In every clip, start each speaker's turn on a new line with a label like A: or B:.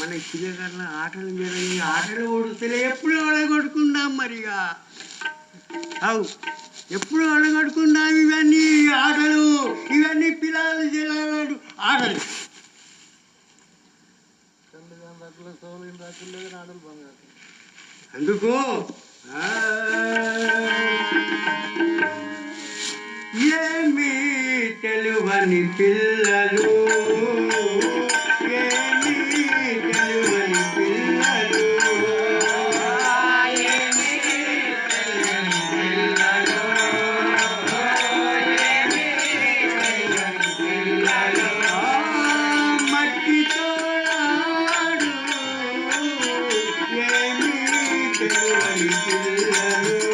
A: మన పిల్లగాళ్ళ ఆటలు మీద ఈ ఆటలు ఓడిస్తేనే ఎప్పుడు ఒడగొట్టుకుందాం మరిగా? అవు ఎప్పుడు ఒడగొట్టుకుందాం ఇవన్నీ ఆటలు ఇవన్నీ పిల్లలు జిల్లాలు ఆటలు. అందుకు ఏమి తెలువని పిల్లలు. తెలియని పిల్లలు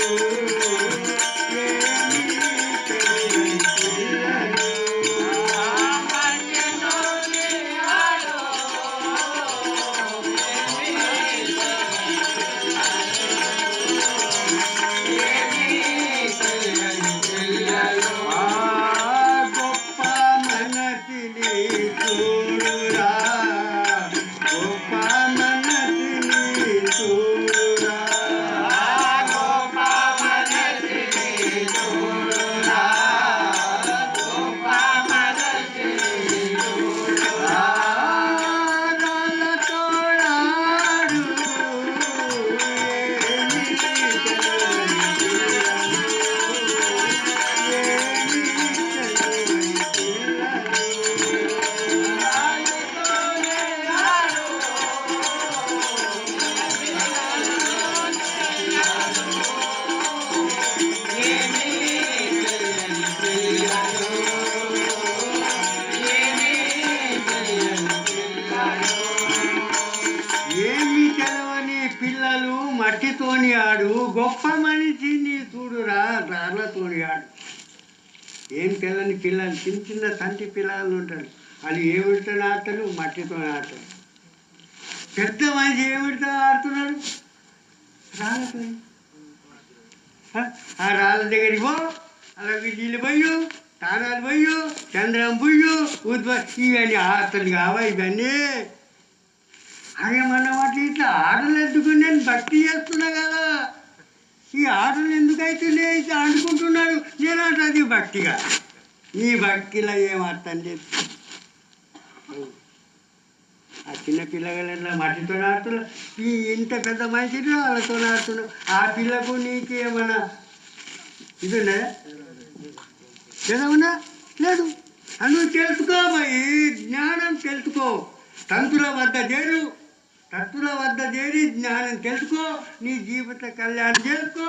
A: పిల్లలు మట్టితోని ఆడు గొప్ప మనిషిని చూడురా రాళ్ళతోని ఆడు. ఏం పిల్లని పిల్లలు చిన్న చిన్న తంటి పిల్లలు ఉంటారు. వాళ్ళు ఏమిటితో ఆడతారు? మట్టితో ఆడతారు. పెద్ద మనిషి ఏమిటితో ఆడుతున్నాడు? రాళ్ళతో ఆ, రాళ్ళ దగ్గరికి పో అలాగే నీళ్ళు పోయు తానాలు పోయు చంద్రం పోయు ఉద్భ ఇవన్నీ ఆటలు కావా ఇవన్నీ. అదేమన్నమాట ఇట్లా ఆటలు ఎందుకు నేను భక్తి చేస్తున్నా కదా. ఈ ఆటలు ఎందుకైతే అనుకుంటున్నాడు నేను అంటది భక్తిగా. ఈ భక్తిలో ఏం అర్థం లేదు ఆ చిన్న పిల్లగాళ్ళ మట్టితో ఆడుతున్నా ఈ ఇంత పెద్ద మనిషిని వాళ్ళతో ఆడుతున్నావు ఆ పిల్లకు నీకు ఏమన్నా ఇది ఉన్నదా ఏదవునా లేదు నువ్వు తెలుసుకో మరి జ్ఞానం తెలుసుకో. తంతుల వద్ద చేరు. తంతుల వద్ద చేరి జ్ఞానం తెలుసుకో నీ జీవిత కళ్యాణం చేసుకో.